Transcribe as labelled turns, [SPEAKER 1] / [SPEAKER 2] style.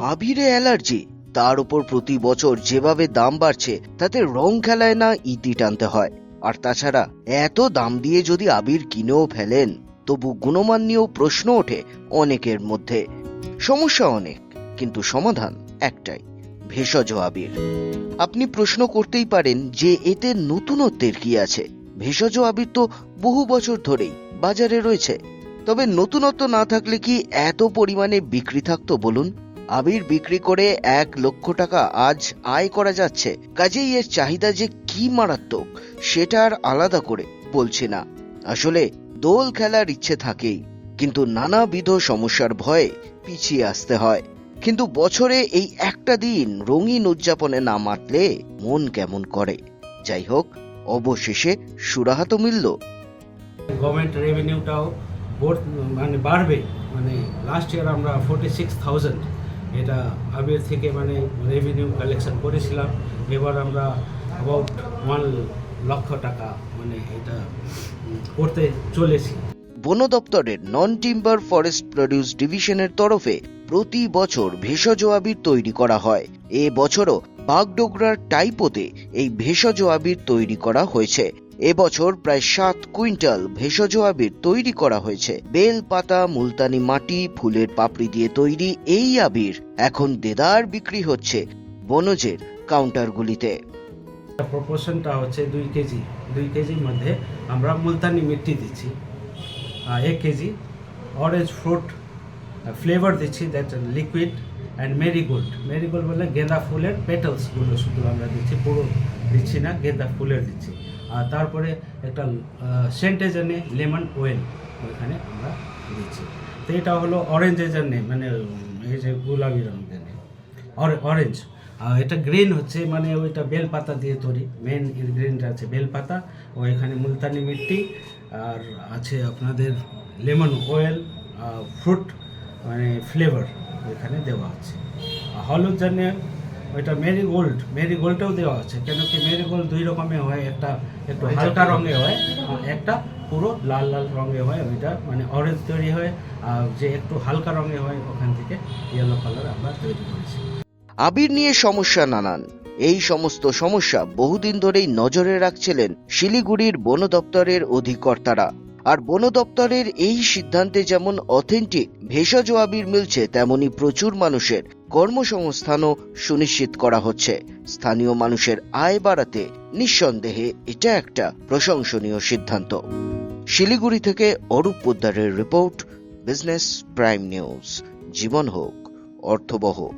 [SPEAKER 1] আবিরে allergy. তার উপর প্রতি বছর যেভাবে দাম বাড়ছে, তাতে রং খেলায় না ইতি টানতে হয়। আর তাছাড়া, এত দাম দিয়ে যদি আবির কিনেও ফেলেন, তবু গুণমান নিয়েও প্রশ্ন ওঠে অনেকের মধ্যে। সমস্যা অনেক, কিন্তু সমাধান একটাই, ভেষজ আবির। আপনি প্রশ্ন করতেই পারেন যে এতে নতুনত্বের কি আছে। ভেষজ আবির তো বহু বছর ধরেই বাজারে রয়েছে। তবে নতুনত্ব না থাকলে কি এত পরিমাণে বিক্রি থাকতো বলুন? আবির বিক্রি করে এক লক্ষ টাকা আজ আয় করা যাচ্ছে। কাজেই এর চাহিদা যে কি মারাত্মক, সেটা আর আলাদা করে বলছি না। আসলে দোল খেলার ইচ্ছে থাকেই, কিন্তু নানাবিধ সমস্যার ভয়ে পিছিয়ে আসতে হয়। কিন্তু বছরে এই একটা দিন রঙিন উদযাপনে না মাতলে মন কেমন করে? যাই হোক, অবশেষে সুরাহা তো মিলল।
[SPEAKER 2] গভর্নমেন্ট রেভিনিউটাও মানে বাড়বে মানে লাস্ট ইয়ার আমরা ফোর্টি সিক্স থাউজেন্ড এটা আবির থেকে মানে রেভিনিউ কালেকশন করেছিলাম। এবার আমরা অ্যাবাউট ওয়ান লক্ষ টাকা মানে এটা করতে চলেছি।
[SPEAKER 1] বন দপ্তরের নন টিম্বার ফরেস্ট প্রডিউস ডিভিশনের তরফে প্রতি বছর ভেষজ আবির তৈরি করা হয়। এ বছরও বাগডোগরার টাইপোতে এই ভেষজ আবির তৈরি করা হয়েছে। এবছর প্রায় সাত কুইন্টাল ভেষজ আবির তৈরি করা হয়েছে। বেল পাতা, মুলতানি মাটি, ফুলের পাপড়ি দিয়ে তৈরি এই আবির এখন দেদার বিক্রি হচ্ছে বনজের কাউন্টারগুলিতে।
[SPEAKER 2] প্রপোর্শনটা হচ্ছে দুই কেজি। দুই কেজির মধ্যে আমরা মুলতানি মিট্টি দিচ্ছি। এক কেজি। অরেঞ্জ ফ্রুট ফ্লেভার দিচ্ছি that liquid and marigold marigold বলে গেঁদা ফুলের পেটালসগুলো শুধু আমরা দিচ্ছি, পুরো দিচ্ছি না, গেঁদা ফুলের দিচ্ছি। আর তারপরে একটা সেন্টের জন্যে লেমন ওয়েল ওইখানে আমরা দিচ্ছি। তো এটা হলো অরেঞ্জের জন্যে মানে এই যে গোলাপি রঙের অরেঞ্জ আর এটা গ্রিন হচ্ছে মানে ওইটা বেল পাতা দিয়ে তৈরি। মেন ইনগ্রিডিয়েন্ট আছে বেল পাতা ও এখানে মুলতানি মিট্টি, আর আছে আপনাদের লেমন অয়েল ফ্রুট মানে ফ্লেভার এখানে দেওয়া আছে। হলুদ জন্যে ওইটা মেরিগোল্ড মেরিগোল্ডটাও দেওয়া আছে কেন কি মেরিগোল্ড দুই রকমের হয় একটা একটু হালকা রঙে হয় একটা পুরো লাল লাল রঙে হয় ওইটা মানে অরেঞ্জ তৈরি হয় আর যে একটু হালকা রঙে হয় ওখান থেকে ইয়েলো কালার আমরা তৈরি করেছি।
[SPEAKER 1] আবির নিয়ে সমস্যা নানান। এই সমস্ত সমস্যা বহুদিন ধরেই নজরে রাখছিলেন শিলিগুড়ির বন দপ্তরের অধিকর্তারা। আর বন দপ্তরের এই সিদ্ধান্তে যেমন অথেন্টিক ভেষজ আবির মিলছে তেমনি প্রচুর মানুষের। কর্মসংস্থানও সুনিশ্চিত করা হচ্ছে। স্থানীয় মানুষের আয় বাড়াতে নিঃসন্দেহে এটা একটা প্রশংসনীয় সিদ্ধান্ত। শিলিগুড়ি থেকে অরূপ পোদ্দারের রিপোর্ট, বিজনেস প্রাইম নিউজ। জীবন হোক, অর্থবহ।